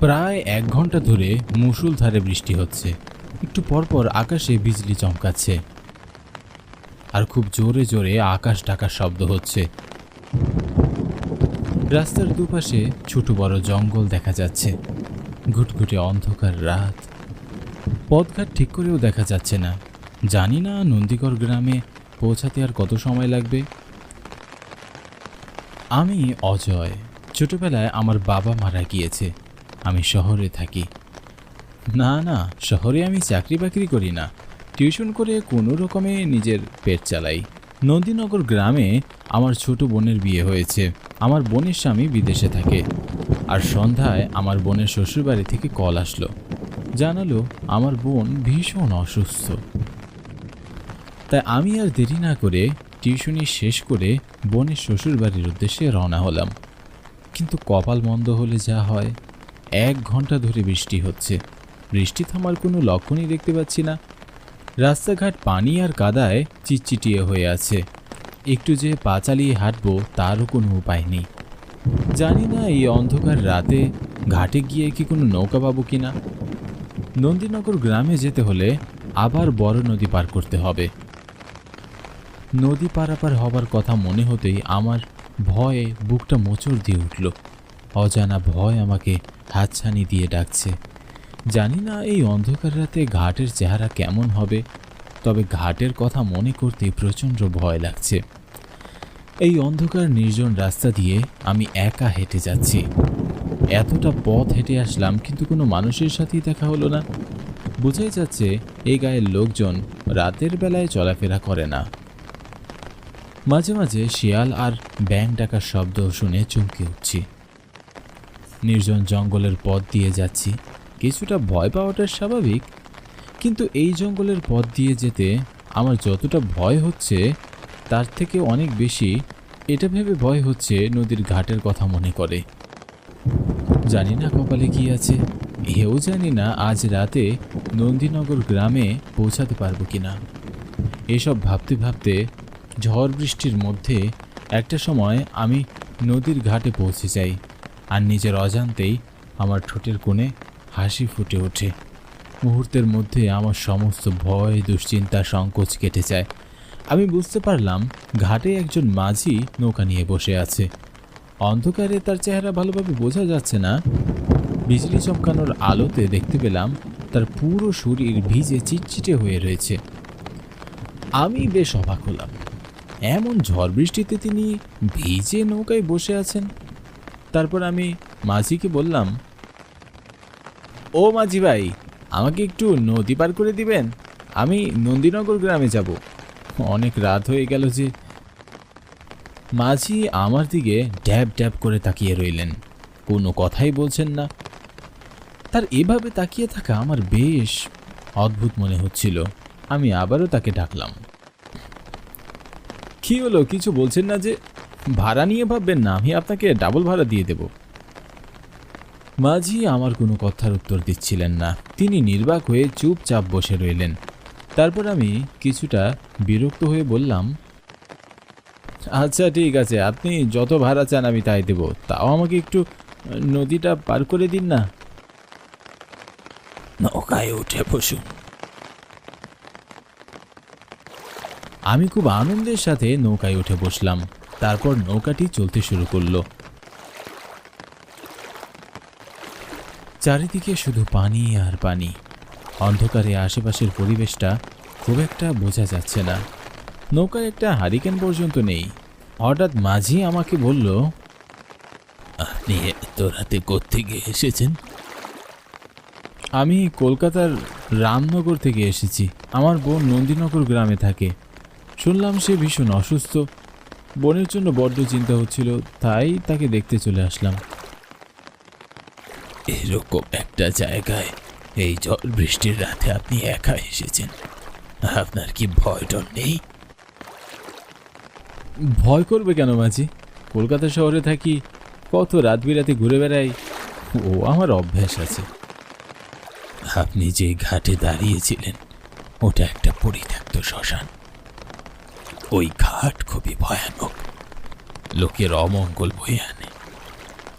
প্রায় এক ঘণ্টা ধরে মুষলধারে বৃষ্টি হচ্ছে। একটু পরপর আকাশে বিজলি চমকাচ্ছে। আর খুব জোরে জোরে আকাশ ডাকার শব্দ হচ্ছে। রাস্তার দুপাশে ছোট বড় জঙ্গল দেখা যাচ্ছে। ঘুটঘুটে অন্ধকার রাত। পথঘাট ঠিক করেও দেখা যাচ্ছে না। জানি না নন্দীগড় গ্রামে পৌঁছাতে আর কত সময় লাগবে। আমি অজয়। ছোটবেলায় আমার বাবা মারা গিয়েছে। আমি শহরে থাকি। না না, শহরে আমি চাকরি বাকরি করি না। টিউশন করে কোনো রকমে নিজের পেট চালাই। নন্দীনগর গ্রামে আমার ছোট বোনের বিয়ে হয়েছে। আমার বোনের স্বামী বিদেশে থাকে। আর সন্ধ্যায় আমার বোনের শ্বশুরবাড়ি থেকে কল আসলো। জানালো আমার বোন ভীষণ অসুস্থ। তাই আমি আর দেরি না করে টিউশনি শেষ করে বোনের শ্বশুরবাড়ির উদ্দেশ্যে রওনা হলাম। কিন্তু কপাল মন্দ হলে যা হয়। এক ঘণ্টা ধরে বৃষ্টি হচ্ছে। বৃষ্টি থামার কোনো লক্ষণই দেখতে পাচ্ছি না। রাস্তাঘাট পানি আর কাদায় চিটচিটিয়ে হয়ে আছে। একটু যে পা চালিয়ে হাঁটবো তারও কোনো উপায় নেই। জানি না এই অন্ধকার রাতে ঘাটে গিয়ে কি কোনো নৌকা পাবো কি না। নন্দীনগর গ্রামে যেতে হলে আবার বড় নদী পার করতে হবে। নদী পারাপার হবার কথা মনে হতেই আমার ভয়ে বুকটা মোচড় দিয়ে উঠল। অজানা ভয় আমাকে হাতছানি দিয়ে ডাকছে। জানি না এই অন্ধকার রাতে ঘাটের চেহারা কেমন হবে, তবে ঘাটের কথা মনে করতে প্রচণ্ড ভয় লাগছে। এই অন্ধকার নির্জন রাস্তা দিয়ে আমি একা হেঁটে যাচ্ছি। এতটা পথ হেঁটে আসলাম, কিন্তু কোনো মানুষের সাথেই দেখা হলো না। বোঝাই যাচ্ছে এই গায়ের লোকজন রাতের বেলায় চলাফেরা করে না। মাঝে মাঝে শিয়াল আর ব্যাং ডাকার শব্দ শুনে চমকে উঠছি। নির্জন জঙ্গলের পথ দিয়ে যাচ্ছি। কিছুটা ভয় পাওয়াটা স্বাভাবিক। কিন্তু এই জঙ্গলের পথ দিয়ে যেতে আমার যতটা ভয় হচ্ছে, তার থেকে অনেক বেশি এটা ভেবে ভয় হচ্ছে নদীর ঘাটের কথা মনে করে। জানি না কপালে কি আছে। এও জানি না আজ রাতে নন্দীনগর গ্রামে পৌঁছাতে পারব কিনা। এসব ভাবতে ভাবতে ঝড় বৃষ্টির মধ্যে একটা সময় আমি নদীর ঘাটে পৌঁছে যাই। আর নিজের অজান্তেই আমার ঠোঁটের কোণে হাসি ফুটে ওঠে। মুহূর্তের মধ্যে আমার সমস্ত ভয়, দুশ্চিন্তা, সংকোচ কেটে যায়। আমি বুঝতে পারলাম ঘাটে একজন মাঝি নৌকা নিয়ে বসে আছে। অন্ধকারে তার চেহারা ভালোভাবে বোঝা যাচ্ছে না। বিজলি চমকানোর আলোতে দেখতে পেলাম তার পুরো শরীর ভিজে চিটচিটে হয়ে রয়েছে। আমি বেশ অবাক হলাম। এমন ঝড় বৃষ্টিতে তিনি ভিজে নৌকায় বসে আছেন। তারপর আমি মাঝিকে বললাম, ও মাঝি ভাই, আমাকে একটু নদী পার করে দিবেন? আমি নন্দীনগর গ্রামে যাব। অনেক রাত হয়ে গেল যে মাঝি আমার দিকে ড্যাব ড্যাব করে তাকিয়ে রইলেন। কোনো কথাই বলছেন না। তার এভাবে তাকিয়ে থাকা আমার বেশ অদ্ভুত মনে হচ্ছিল। আমি আবারও তাকে ডাকলাম। কি হলো? কিছু বলছেন না যে ভাড়া নিয়ে ভাববেন না, আমি আপনাকে ডাবল ভাড়া দিয়ে দেব। মাঝি আমার কোনো কথার উত্তর দিচ্ছিলেন না। তিনি নির্বাক হয়ে চুপচাপ বসে রইলেন। তারপর আমি কিছুটা বিরক্ত হয়ে বললাম আচ্ছা ঠিক আছে, আপনি যত ভাড়া চান আমি তাই দেব। তাও আমাকে একটু নদীটা পার করে দিন না। নৌকায় উঠে বসুন। আমি খুব আনন্দের সাথে নৌকায় উঠে বসলাম। তারপর নৌকাটি চলতে শুরু করল। চারিদিকে শুধু পানি আর পানি। অন্ধকারে আশেপাশের পরিবেশটা খুব একটা বোঝা যাচ্ছে না। নৌকায় একটা হারিকেন পর্যন্ত নেই। হঠাৎ মাঝি আমাকে বলল, আপনি এত রাতে কোত্থেকে এসেছেন? আমি কলকাতার রামনগর থেকে এসেছি। আমার বোন নন্দীনগর গ্রামে থাকে। শুনলাম সে ভীষণ অসুস্থ। বোনের জন্য বড্ড চিন্তা হচ্ছিল তাই তাকে দেখতে চলে আসলাম। এরকম একটা জায়গায় এই ঝড় বৃষ্টির রাতে আপনি একা এসেছেন। আপনার কি ভয় ডর নেই? ভয় করবে কেন মাঝি? কলকাতা শহরে থাকি কত রাত বিরাতে ঘুরে বেড়াই ও আমার অভ্যাস আছে। আপনি যে ঘাটে দাঁড়িয়েছিলেন ওটা একটা পরিত্যক্ত শ্মশান। ওই ঘাট খুবই ভয়ানক। লোকের অমঙ্গল বয়ে আনে।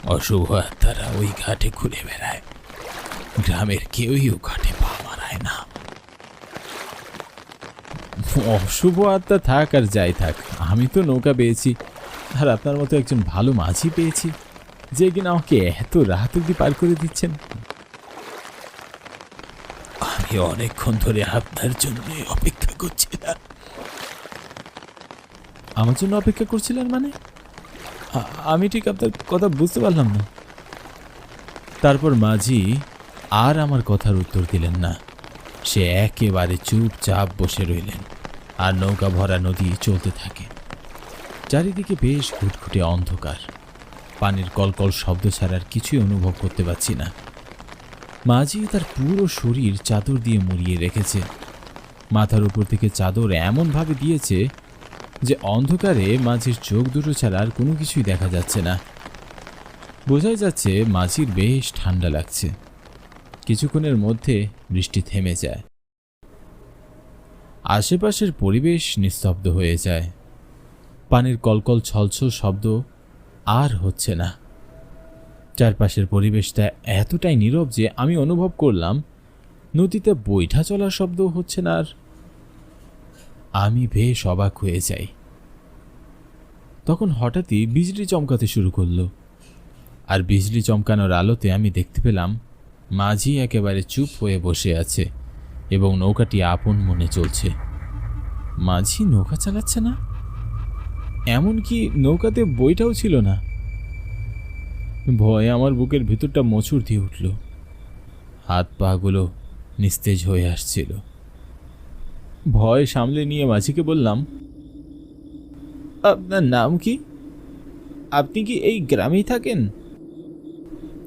অশুভ আত্মারা ওই ঘাটে ঘুরে বেড়ায়। গ্রামের কেউই ও ঘাটে পা মারায় না। অশুভ আত্মা থাক আর যাই থাক আমি তো নৌকা পেয়েছি। আর আপনার মতো একজন ভালো মাঝি পেয়েছি যে কিনা আমাকে এত রাত অব্দি পার করে দিচ্ছেন। আমি অনেকক্ষণ ধরে আপনার জন্য অপেক্ষা করছিলাম। আমার জন্য অপেক্ষা করছিলেন মানে? আমি ঠিক আপনার কথা বুঝতে পারলাম না। তারপর মাঝি আর আমার কথার উত্তর দিলেন না। সে একেবারে চুপচাপ বসে রইলেন আর নৌকা ভরা নদী চলতে থাকে। চারিদিকে বেশ ঘুটঘুটে অন্ধকার। পানির কলকল শব্দ ছাড়ার কিছুই অনুভব করতে পারছি না। মাঝি তার পুরো শরীর চাদর দিয়ে মুড়িয়ে রেখেছে। মাথার উপর থেকে চাদর এমনভাবে দিয়েছে যে অন্ধকারে মাঝির চোখ দুটো ছাড়া আর কোনো কিছুই দেখা যাচ্ছে না। বোঝাই যাচ্ছে মাঝির বেশ ঠান্ডা লাগছে। কিছুক্ষণের মধ্যে বৃষ্টি থেমে যায়। আশেপাশের পরিবেশ নিস্তব্ধ হয়ে যায়। পানির কলকল ছলছল শব্দ আর হচ্ছে না। চারপাশের পরিবেশটা এতটাই নীরব যে আমি অনুভব করলাম, নদীতে বৈঠা চলার শব্দ হচ্ছে না আর আমি বেশ অবাক হয়ে যাই। তখন হঠাৎই বিজলি চমকাতে শুরু করল। আর বিজলি চমকানোর আলোতে আমি দেখতে পেলাম, মাঝি একেবারে চুপ হয়ে বসে আছে এবং নৌকাটি আপন মনে চলছে। মাঝি নৌকা চালাচ্ছে না? এমনকি নৌকাতে বইটাও ছিল না। ভয়ে আমার বুকের ভিতরটা মোচড় দিয়ে উঠল। হাত পাগুলো নিস্তেজ হয়ে আসছিল। ভয় সামলে নিয়ে মাঝিকে বললাম, আপনার নাম কি? আপনি কি এই গ্রামেই থাকেন?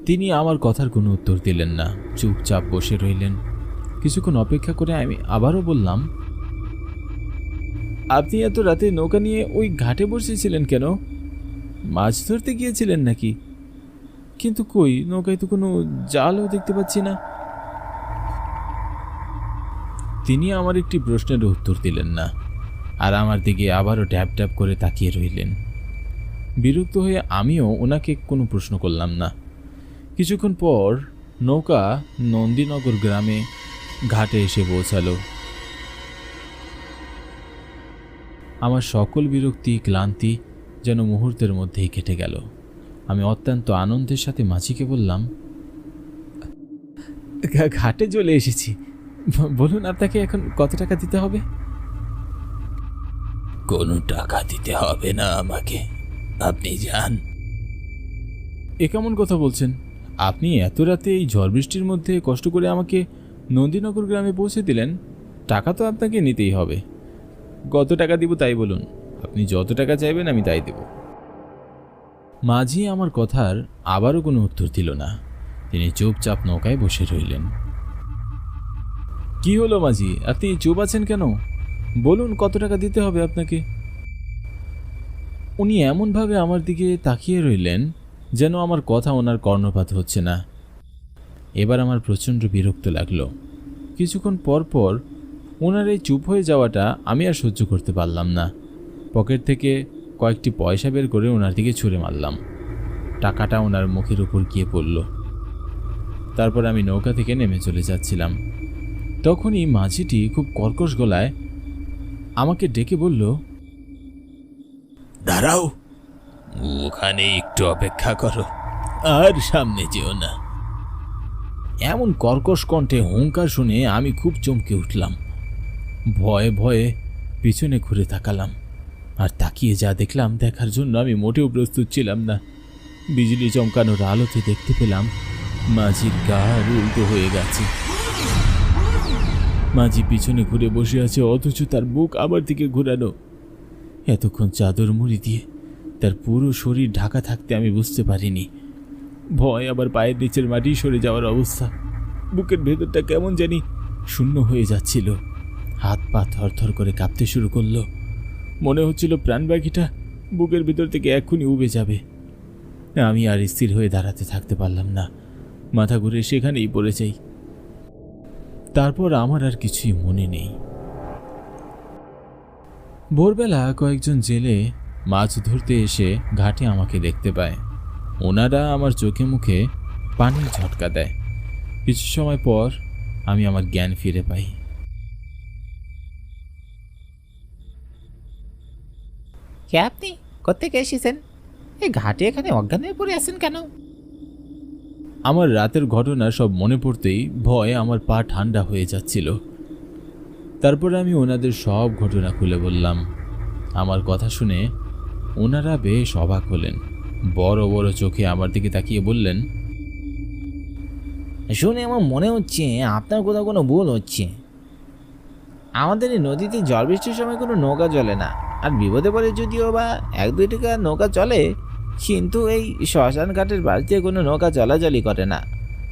তিনি আমার কথার কোনো উত্তর দিলেন না, চুপচাপ বসে রইলেন। কিছুক্ষণ অপেক্ষা করে আমি আবারও বললাম, আপনি এত রাতে নৌকা নিয়ে ওই ঘাটে বসেছিলেন কেন? মাছ ধরতে গিয়েছিলেন নাকি? কিন্তু কই, নৌকায় তো কোনো জালও দেখতে পাচ্ছি না। তিনি আমার একটি প্রশ্নের উত্তর দিলেন না, আর আমার দিকে আবারও ট্যাপ ট্যাপ করে তাকিয়ে রইলেন। বিরক্ত হয়ে আমিও ওনাকে কোনো প্রশ্ন করলাম না। কিছুক্ষণ পর নৌকা নন্দীনগর গ্রামে ঘাটে এসে পৌঁছালো। আমার সকল বিরক্তি, ক্লান্তি যেন মুহূর্তের মধ্যেই কেটে গেল। আমি অত্যন্ত আনন্দের সাথে মাঝিকে বললাম, ঘাটে চলে এসেছি। বলুন আপনাকে এখন কত টাকা দিতে হবে? কোনো টাকা দিতে হবে না আমাকে। আপনি যান। এ কেমন কথা বলছেন? আপনি এত রাতে এই ঝড় বৃষ্টির মধ্যে কষ্ট করে আমাকে নন্দীনগর গ্রামে পৌঁছে দিলেন টাকা তো আপনাকে নিতেই হবে। কত টাকা দিব তাই বলুন। আপনি যত টাকা চাইবেন আমি তাই দেব। মাঝি আমার কথার আবারও কোনো উত্তর দিল না। তিনি চুপচাপ নৌকায় বসে রইলেন। কি হলো মাঝি? আপনি চুপ আছেন কেন? বলুন, কত টাকা দিতে হবে আপনাকে? উনি এমনভাবে আমার দিকে তাকিয়ে রইলেন যেন আমার কথা ওনার কর্ণপাত হচ্ছে না। এবার আমার প্রচণ্ড বিরক্ত লাগল। কিছুক্ষণ পর পর ওনার এই চুপ হয়ে যাওয়াটা আমি আর সহ্য করতে পারলাম না। পকেট থেকে কয়েকটি পয়সা বের করে ওনার দিকে ছুঁড়ে মারলাম। টাকাটা ওনার মুখের উপর গিয়ে পড়ল। তারপর আমি নৌকা থেকে নেমে চলে যাচ্ছিলাম। তখনই মাঝিটি খুব কর্কশ গলায় আমাকে ডেকে বলল দাঁড়াও ওখানে একটু অপেক্ষা করো আর সামনে যেও না। এমন কর্কশ কণ্ঠে হুঙ্কার শুনে আমি খুব চমকে উঠলাম। ভয়ে ভয়ে পিছনে ঘুরে তাকালাম আর তাকিয়ে যা দেখলাম দেখার জন্য আমি মোটেও প্রস্তুত ছিলাম না। বিজলি চমকানোর আলোতে দেখতে পেলাম মাঝির গা উল্টো হয়ে গেছে। মাঝি পিছনে ঘুরে বসে আছে, অথচ তার বুক আমার দিকে ঘুরানো। এতক্ষণ চাদর মুড়ি দিয়ে তার পুরো শরীর ঢাকা থাকতে আমি বুঝতে পারিনি। ভয় আবার পায়ের নিচের মাটি সরে যাওয়ার অবস্থা। বুকের ভেতরটা কেমন জানি শূন্য হয়ে যাচ্ছিল। হাত পা থরথর করে কাঁপতে শুরু করল। মনে হচ্ছিল প্রাণবাগিটা বুকের ভেতর থেকে এক্ষুনি উবে যাবে। আমি আর স্থির হয়ে দাঁড়াতে থাকতে পারলাম না। মাথা ঘুরে সেখানেই পড়ে যাই। তারপর আমার আর কিছুই মনে নেই। ভোরবেলা কয়েকজন জেলে মাছ ধরতে এসে ঘাটে আমাকে দেখতে পায়। ওনারা আমার চোখে মুখে পানির ঝটকা দেয়। কিছু সময় পর আমি আমার জ্ঞান ফিরে পাই। কে আপনি? কোথেকে এসেছেন? এই ঘাটে এখানে অজ্ঞান হয়ে পড়ে আছেন কেন? আমার রাতের ঘটনা সব মনে পড়তেই ভয় আমার পা ঠান্ডা হয়ে যাচ্ছিল। তারপরে আমি ওনাদের সব ঘটনা খুলে বললাম। আমার কথা শুনে ওনারা বেশ অবাক হলেন। বড় বড় চোখে আমার দিকে তাকিয়ে বললেন, শুনে আমার মনে হচ্ছে আপনার কোথাও কোনো ভুল হচ্ছে। আমাদের এই নদীতে জল বৃষ্টির সময় কোনো নৌকা চলে না। আর বিপদে পড়ে যদিও বা এক দুই টাকা নৌকা চলে কিন্তু এই শ্মশান ঘাটের বাড়িতে কোনো নৌকা চলাচলই করে না।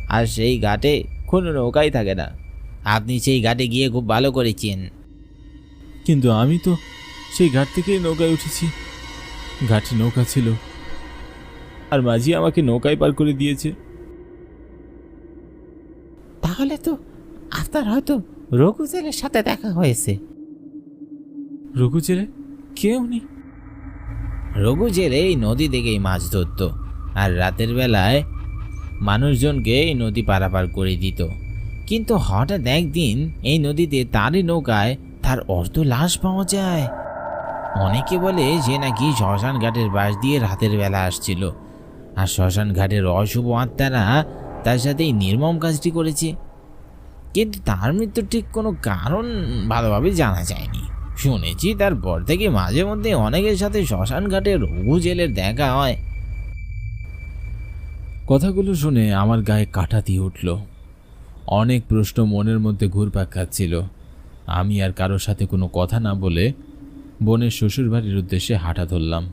আর সেই ঘাটে কোনো নৌকাই থাকে না। আপনি সেই ঘাটে গিয়ে খুব ভালো করেছেন কিন্তু আমি তো সেই ঘাট থেকেই নৌকায় উঠেছি। ঘাটে নৌকা ছিল। আর মাঝি আমাকে নৌকায় পার করে দিয়েছে। তাহলে তো আপনার হয়তো রঘু ছেলের সাথে দেখা হয়েছে। রঘু ছেলে কে উনি? রঘু জেলে এই নদী থেকেই মাছ ধরতো আর রাতের বেলায় মানুষজনকে এই নদী পারাপার করে দিত। কিন্তু হঠাৎ একদিন এই নদীতে তারই নৌকায় তার অর্ধ লাশ পাওয়া যায়। অনেকে বলে যে নাকি শ্মশান ঘাটের বাস দিয়ে রাতের বেলা আসছিল। আর শ্মশান ঘাটের অশুভ আত্মারা তার সাথে এই নির্মম কাজটি করেছে। কিন্তু তার মৃত্যুর ঠিক কোনো কারণ ভালোভাবে জানা যায়নি। শুনেছি তারপর থেকে মাঝে মধ্যে অনেকের সাথে শ্মশান ঘাটে রঘু জেলের দেখা হয়। কথাগুলো শুনে আমার গায়ে কাটা দিয়ে উঠল। অনেক প্রশ্ন মনের মধ্যে ঘুরপাক খাচ্ছিল। আমি আর কারোর সাথে কোনো কথা না বলে বোনের শ্বশুরবাড়ির উদ্দেশ্যে হাঁটা ধরলাম।